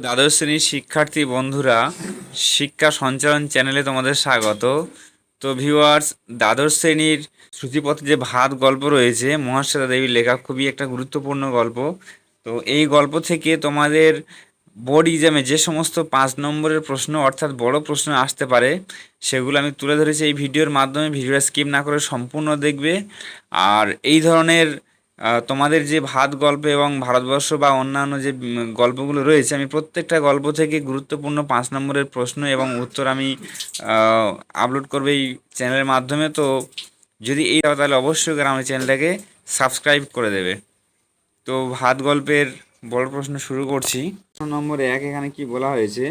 দ্বাদশ শ্রেণির শিক্ষার্থী বন্ধুরা, শিক্ষা সঞ্চালন চ্যানেলে তোমাদের স্বাগত। তো ভিউয়ার্স দ্বাদশ শ্রেণির শ্রুতিপথে যে ভাত গল্প রয়েছে, মহাশ্বেতা দেবীর লেখা খুবই একটা গুরুত্বপূর্ণ গল্প। তো এই গল্প থেকে তোমাদের বোর্ড এক্সামে যে সমস্ত পাঁচ নম্বরের প্রশ্ন, অর্থাৎ বড় প্রশ্ন আসতে পারে, সেগুলো আমি তুলে ধরেছি এই ভিডিওর মাধ্যমে। ভিডিওটা স্কিপ না করে সম্পূর্ণ দেখবে। আর এই ধরনের তোমাদের যে ভাত গল্প এবং ভারতবর্ষ বা অন্যান্য যে গল্পগুলো রয়েছে, আমি প্রত্যেকটা গল্প থেকে গুরুত্বপূর্ণ পাঁচ নম্বরের প্রশ্ন এবং উত্তর আমি আপলোড করব এই চ্যানেলের মাধ্যমে। তো যদি এই তাহলে অবশ্যই আমার চ্যানেলটাকে সাবস্ক্রাইব করে দেবে। তো ভাত গল্পের বড় প্রশ্ন শুরু করছি। প্রশ্ন নম্বর এক, এখানে কি বলা হয়েছে?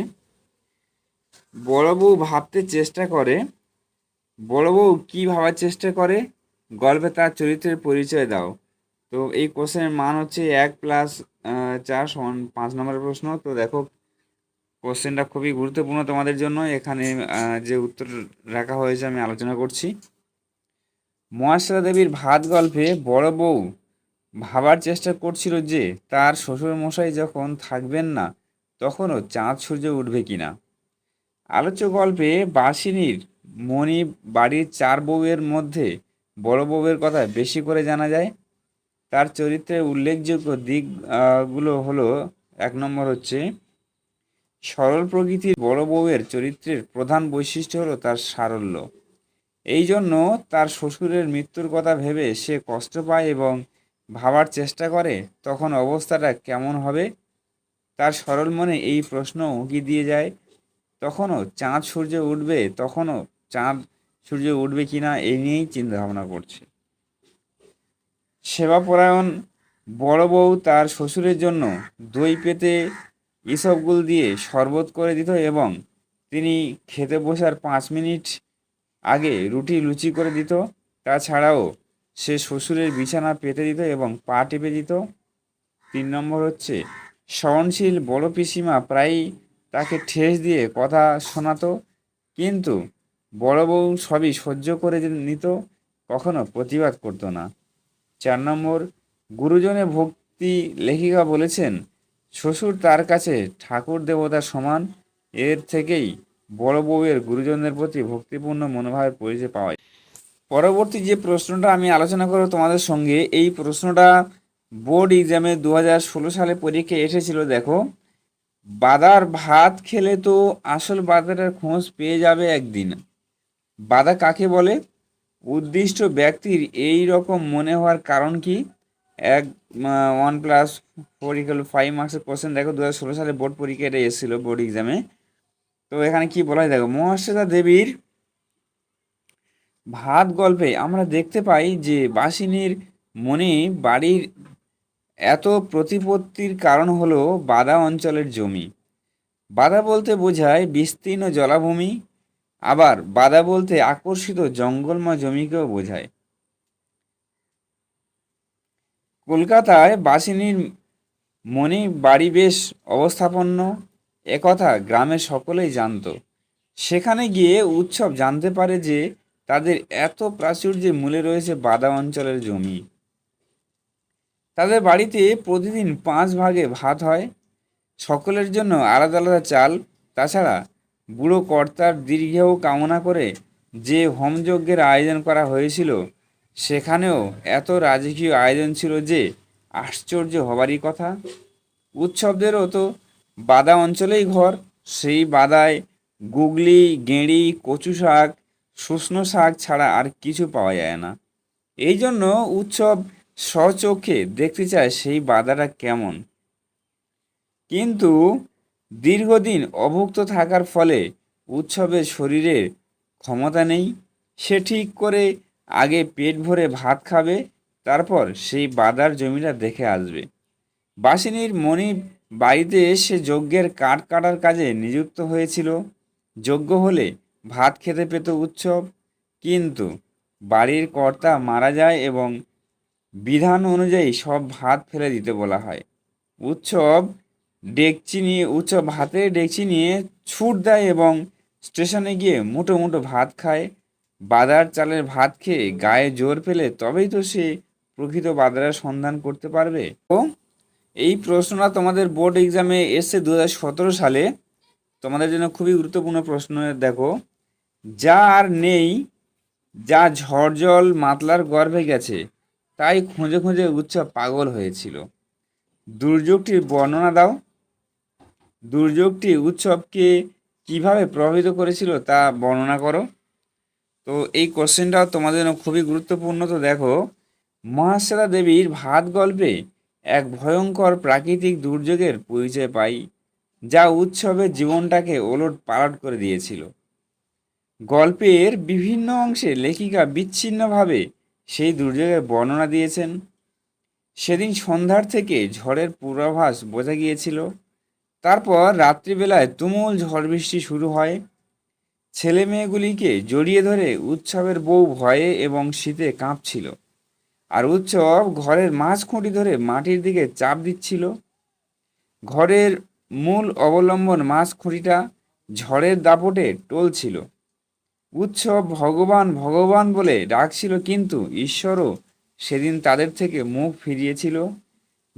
বড় বউ ভাবতে চেষ্টা করে, বড় বউ কি ভাবার চেষ্টা করে? গল্পে তার চরিত্রের পরিচয় দাও। তো এই কোশ্চেনের মান হচ্ছে এক প্লাস চার সমান পাঁচ নম্বরের প্রশ্ন। তো দেখো, কোশ্চেনটা খুবই গুরুত্বপূর্ণ তোমাদের জন্য। এখানে যে উত্তর রাখা হয়েছে আমি আলোচনা করছি। মহাশ্বেতা দেবীর ভাত গল্পে বড় বউ ভাবার চেষ্টা করছিল যে তার শ্বশুর মশাই যখন থাকবেন না, তখনও চাঁদ সূর্য উঠবে কিনা। আলোচ্য গল্পে বাসিনীর মণি বাড়ির চার বউয়ের মধ্যে বড় বউয়ের কথা বেশি করে জানা যায়। তার চরিত্রের উল্লেখযোগ্য দিক আহ, গুলো হলো এক নম্বর হচ্ছে সরল প্রকৃতির বড় বউয়ের চরিত্রের প্রধান বৈশিষ্ট্য হলো তার সারল্য। এই জন্য তার শ্বশুরের মৃত্যুর কথা ভেবে সে কষ্ট পায় এবং ভাবার চেষ্টা করে তখন অবস্থাটা কেমন হবে? তার সরল মনে এই প্রশ্ন উঁকি দিয়ে যায় তখনও চাঁদ সূর্য উঠবে? তখনও চাঁদ সূর্য উঠবে কিনা? এই নিয়েই চিন্তা ভাবনা করছে। সেবাপরায়ণ বড় বউ তার শ্বশুরের জন্য দই পেতে ইসবগুল দিয়ে শরবত করে দিত এবং তিনি খেতে বসার পাঁচ মিনিট আগে রুটি লুচি করে দিত। তাছাড়াও সে শ্বশুরের বিছানা পেতে দিত এবং পা টেপে দিত। তিন নম্বর হচ্ছে, সহনশীল বড় পিসিমা প্রায়ই তাকে ঠেস দিয়ে কথা শোনাতো, কিন্তু বড় বউ সবই সহ্য করে নিত, কখনো প্রতিবাদ করতো না। চার নম্বর, গুরুজনে ভক্তি লেখিকা বলেছেন, শ্বশুর তার কাছে ঠাকুর দেবতার সমান, এর থেকেই বড় বউয়ের গুরুজনদের প্রতি ভক্তিপূর্ণ মনোভাবের পরিচয় পাওয়া যায়। পরবর্তী যে প্রশ্নটা আমি আলোচনা করব তোমাদের সঙ্গে, এই প্রশ্নটা বোর্ড এক্সামে দু ষোলো সালে পরীক্ষায় এসেছিল, দেখো। বাদার ভাত খেলে তো আসল বাদাটার খোঁজ পেয়ে যাবে একদিন। বাদা কাকে বলে? উদ্দিষ্ট ব্যক্তির এই রকম মনে হওয়ার কারণ কি? এক one plus four equal five মার্কসের কোশ্চেন দেখো দু হাজার ষোলো সালে বোর্ড পরীক্ষা এটা এসেছিল বোর্ড এক্সামে তো এখানে কি বলা হয়? দেখো, মহাশ্বেতা দেবীর ভাত গল্পে আমরা দেখতে পাই যে বাসিনীর মনে বাড়ির এত প্রতিপত্তির কারণ হলো বাদা অঞ্চলের জমি। বাদা বলতে বোঝায় বিস্তীর্ণ জলাভূমি আবার বাদা বলতে আকর্ষিত জঙ্গলময় জমিকেও বোঝায়। কলকাতায় বাসিনীর মনে বাড়ি বেশ অবস্থাপন্ন, একথা গ্রামের সকলেই জানতো। সেখানে গিয়ে উৎসব জানতে পারে যে তাদের এত প্রাচুর্যের মূলে রয়েছে বাদা অঞ্চলের জমি। তাদের বাড়িতে প্রতিদিন পাঁচ ভাগে ভাত হয়। সকলের জন্য আলাদা আলাদা চাল, তাছাড়া বুড়ো কর্তার দীর্ঘেও কামনা করে যে হোমযজ্ঞের আয়োজন করা হয়েছিল, সেখানেও এত রাজকীয় আয়োজন ছিল যে আশ্চর্য হবারই কথা। উৎসবদেরও তো বাদা অঞ্চলেই ঘর, সেই বাদায় গুগলি, গেঁড়ি, কচু শাক শুষ্নো শাক ছাড়া আর কিছু পাওয়া যায় না। এই জন্য উৎসব স্বচক্ষে দেখতে চায় সেই বাদাটা কেমন। কিন্তু দীর্ঘদিন অভুক্ত থাকার ফলে উৎসবের শরীরের ক্ষমতা নেই। সে ঠিক করে আগে পেট ভরে ভাত খাবে, তারপর সেই বাদার জমিটা দেখে আসবে। বাসিনীর মণি বাড়িতে এসে যজ্ঞের কাঠ কাটার কাজে নিযুক্ত হয়েছিল। যজ্ঞ হলে ভাত খেতে পেত উৎসব, কিন্তু বাড়ির কর্তা মারা যায় এবং বিধান অনুযায়ী সব ভাত ফেলে দিতে বলা হয়। উৎসব ডেকচি নিয়ে উৎসব হাতে ডেকচি নিয়ে ছুট দেয় এবং স্টেশনে গিয়ে মুঠো মুঠো ভাত খায়। বাদার চালের ভাত খেয়ে গায়ে জোর পেলে তবেই তো সে প্রকৃত বাদারের সন্ধান করতে পারবে। ও, এই প্রশ্নটা তোমাদের বোর্ড এক্সামে এসছে দু সালে। তোমাদের জন্য খুবই গুরুত্বপূর্ণ প্রশ্ন, দেখো। যা আর নেই, যা ঝড় জল মাতলার গর্ভে গেছে, তাই খুঁজে খুঁজে উৎসব পাগল হয়েছিল। দুর্যোগটির বর্ণনা দাও। দুর্যোগটি উৎসবকে কীভাবে প্রভাবিত করেছিল তা বর্ণনা করো? তো এই কোশ্চেনটাও তোমাদের জন্য খুবই গুরুত্বপূর্ণ। তো দেখো, মহাশ্বেতা দেবীর ভাত গল্পে এক ভয়ঙ্কর প্রাকৃতিক দুর্যোগের পরিচয় পাই, যা উৎসবের জীবনটাকে ওলট পালট করে দিয়েছিল। গল্পের বিভিন্ন অংশে লেখিকা বিচ্ছিন্নভাবে সেই দুর্যোগের বর্ণনা দিয়েছেন। সেদিন সন্ধ্যার থেকে ঝড়ের পূর্বাভাস বোঝা গিয়েছিল। তারপর রাত্রিবেলায় তুমুল ঝড় বৃষ্টি শুরু হয়। ছেলে মেয়েগুলিকে জড়িয়ে ধরে উৎসবের বউ ভয়ে এবং শীতে কাঁপছিল। আর উৎসব ঘরের মাঝ খুঁটি ধরে মাটির দিকে চাপ দিচ্ছিল। ঘরের মূল অবলম্বন মাছ খুঁটিটা ঝড়ের দাপটে টলছিল। উৎসব ভগবান ভগবান বলে ডাকছিল, কিন্তু ঈশ্বরও সেদিন তাদের থেকে মুখ ফিরিয়েছিল।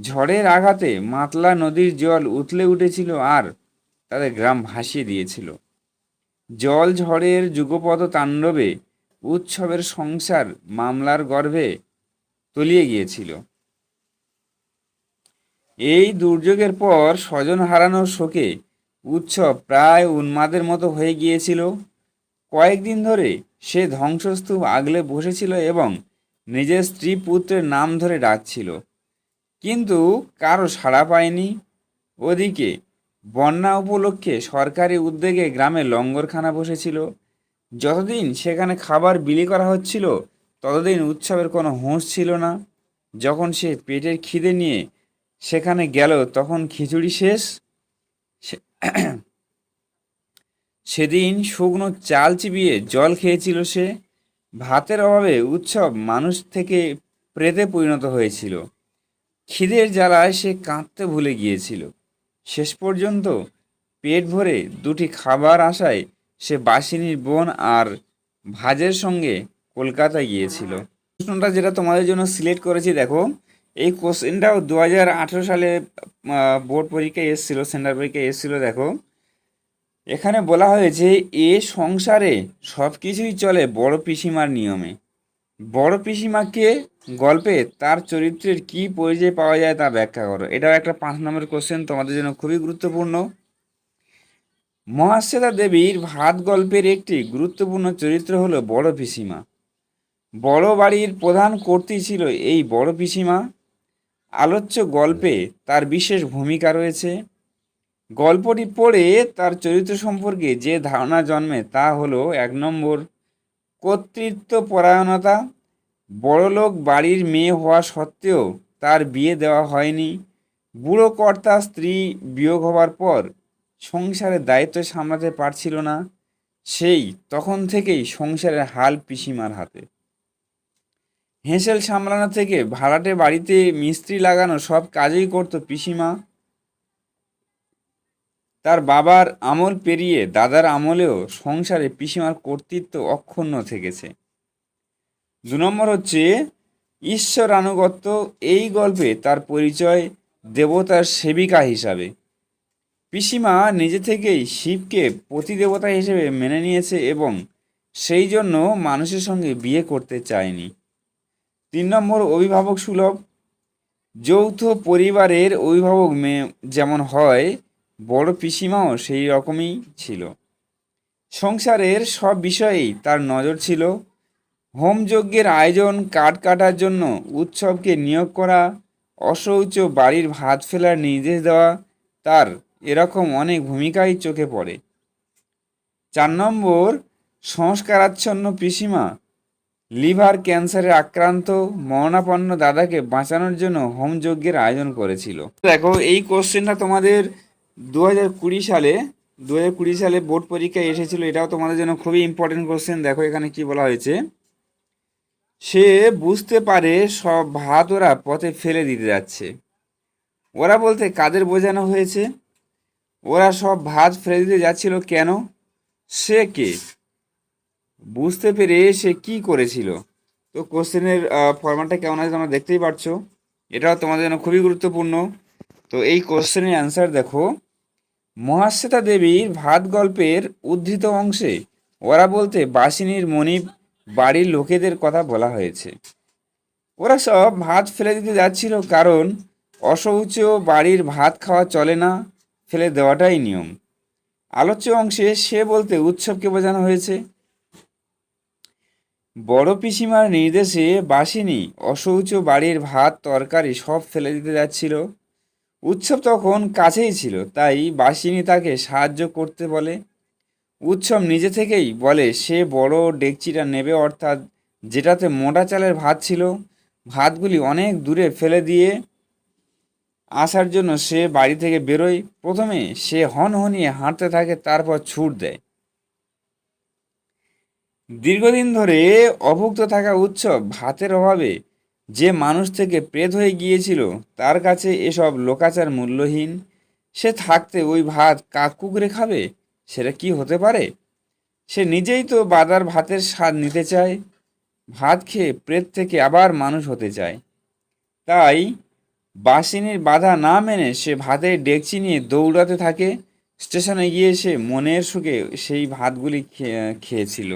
ঝড়ের আঘাতে মাতলা নদীর জল উতলে উঠেছিল আর তাদের গ্রাম ভাসিয়ে দিয়েছিল। জল ঝড়ের যুগপদ তাণ্ডবে উৎসবের সংসার মামলার গর্ভে তলিয়ে গিয়েছিল। এই দুর্যোগের পর স্বজন হারানোর শোকে উৎসব প্রায় উন্মাদের মতো হয়ে গিয়েছিল। কয়েকদিন ধরে সে ধ্বংসস্তূপ আগলে বসেছিল এবং নিজের স্ত্রী পুত্রের নাম ধরে ডাকছিল। কিন্তু কারও সাড়া পায়নি। ওদিকে বন্যা উপলক্ষে সরকারি উদ্যোগে গ্রামে লঙ্গরখানা বসেছিল। যতদিন সেখানে খাবার বিলি করা হচ্ছিল, ততদিন উৎসবের কোনো হুঁশ ছিল না। যখন সে পেটের খিদে নিয়ে সেখানে গেল, তখন খিচুড়ি শেষ। সেদিন শুকনো চাল চিবিয়ে জল খেয়েছিল সে। ভাতের অভাবে উৎসব মানুষ থেকে প্রেতে পরিণত হয়েছিল। খিদের জ্বালায় সে কাঁদতে ভুলে গিয়েছিল। শেষ পর্যন্ত পেট ভরে দুটি খাবার আশায় সে বাসিনীর বোন আর ভাজের সঙ্গে কলকাতায় গিয়েছিল। প্রশ্নটা যেটা তোমাদের জন্য সিলেক্ট করেছি, দেখো, এই কোশ্চেনটাও দু হাজার আঠেরো সালে বোর্ড পরীক্ষায় এসেছিল, সেন্টার পরীক্ষায় এসেছিল, দেখো। এখানে বলা হয়েছে, এ সংসারে সব কিছুই চলে বড় পিসিমার নিয়মে। বড় পিসিমাকে গল্পে তার চরিত্রের কি পরিচয় পাওয়া যায় তা ব্যাখ্যা করো। এটাও একটা পাঁচ নম্বর কোশ্চেন তোমাদের জন্য খুবই গুরুত্বপূর্ণ। মহাশ্বেতা দেবীর ভাত গল্পের একটি গুরুত্বপূর্ণ চরিত্র হলো বড় পিসিমা। বড় বাড়ির প্রধান কর্ত্রী ছিল এই বড় পিসিমা। আলোচ্য গল্পে তার বিশেষ ভূমিকা রয়েছে। গল্পটি পড়ে তার চরিত্র সম্পর্কে যে ধারণা জন্মে তা হলো এক নম্বর কর্তৃত্ব পরায়ণতা বড়লোক বাড়ির মেয়ে হওয়া সত্ত্বেও তার বিয়ে দেওয়া হয়নি। বুড়ো কর্তা স্ত্রী বিয়োগ হবার পর সংসারের দায়িত্ব সামলাতে পারছিল না। সেই তখন থেকেই সংসারের হাল পিসিমার হাতে। হেঁসেল সামলানো থেকে ভাড়াটে বাড়িতে মিস্ত্রি লাগানো সব কাজই করতো পিসিমা। তার বাবার আমল পেরিয়ে দাদার আমলেও সংসারে পিসিমার কর্তৃত্ব অক্ষুণ্ণ থেকেছে। দু নম্বর হচ্ছে, ঈশ্বর আনুগত্য, এই গল্পে তার পরিচয় দেবতার সেবিকা হিসাবে। পিসিমা নিজে থেকেই শিবকে প্রতিদেবতা হিসেবে মেনে নিয়েছে এবং সেই জন্য মানুষের সঙ্গে বিয়ে করতে চায়নি। তিন নম্বর অভিভাবক সুলভ, যৌথ পরিবারের অভিভাবক মেয়ে যেমন হয় বড় পিসিমাও সেই রকমই ছিল। সংসারের সব বিষয়েই তার নজর ছিল। হোমযজ্ঞের আয়োজন, কাঠ কাটার জন্য উৎসবকে নিয়োগ করা অশৌচ বাড়ির ভাত ফেলার নির্দেশ দেওয়া, তার এরকম অনেক ভূমিকাই চোখে পড়ে। চার নম্বর, সংস্কারাচ্ছন্ন পিসিমা, লিভার ক্যান্সারে আক্রান্ত মরণাপন্ন দাদাকে বাঁচানোর জন্য হোমযজ্ঞের আয়োজন করেছিল। দেখো, এই কোশ্চেনটা তোমাদের দু হাজার কুড়ি সালে দু হাজার কুড়ি সালে বোর্ড পরীক্ষায় এসেছিল। এটাও তোমাদের জন্য খুবই ইম্পর্টেন্ট কোশ্চেন দেখো এখানে কি বলা হয়েছে। সে বুঝতে পারে সব ভাত ওরা পথে ফেলে দিতে যাচ্ছে। ওরা বলতে কাদের বোঝানো হয়েছে? ওরা সব ভাত ফেলে দিতে যাচ্ছিল কেন? সে কে? বুঝতে পেরে সে কি করেছিল? তো কোশ্চেনের ফরম্যাটটা কেমন আছে তোমরা দেখতেই পারছ। এটাও তোমাদের জন্য খুবই গুরুত্বপূর্ণ। তো এই কোশ্চেনের অ্যান্সার দেখো। মহাশ্বেতা দেবীর ভাত গল্পের উদ্ধৃত অংশে ওরা বলতে বাসিনীর মনিব বাড়ির লোকেদের কথা বলা হয়েছে। ওরা সব ভাত ফেলে দিতে যাচ্ছিল কারণ অশৌচ বাড়ির ভাত খাওয়া চলে না, ফেলে দেওয়াটাই নিয়ম। আলোচ্য অংশে সে বলতে উৎসবকে বোঝানো হয়েছে। বড় পিসিমার নির্দেশে বাসিনী অশৌচ বাড়ির ভাত, তরকারি সব ফেলে দিতে যাচ্ছিল। উৎসব তখন কাছেই ছিল, তাই বাসিনী তাকে সাহায্য করতে বলে। উৎসব নিজে থেকেই বলে, সে বড় ডেকচিটা নেবে, অর্থাৎ যেটাতে মোটা চালের ভাত ছিল, ভাতগুলি অনেক দূরে ফেলে দিয়ে আসার জন্য সে বাড়ি থেকে বেরোয়। প্রথমে সে হন হনিয়ে হাঁটতে থাকে, তারপর ছুট দেয়। দীর্ঘদিন ধরে অভুক্ত থাকা উৎসব ভাতের অভাবে যে মানুষ থেকে প্রেত হয়ে গিয়েছিল, তার কাছে এসব লোকাচার মূল্যহীন। সে থাকতে ওই ভাত কাক কুকুরে খাবে? সেটা কি হতে পারে? সে নিজেই তো বাদার ভাতের স্বাদ নিতে চায়। ভাত খেয়ে প্রেত থেকে আবার মানুষ হতে চায়। তাই বাসিনীর বাধা না মেনে সে ভাতের ডেকচি নিয়ে দৌড়াতে থাকে। স্টেশনে গিয়ে সে মনের সুখে সেই ভাতগুলি খেয়ে- খেয়েছিল।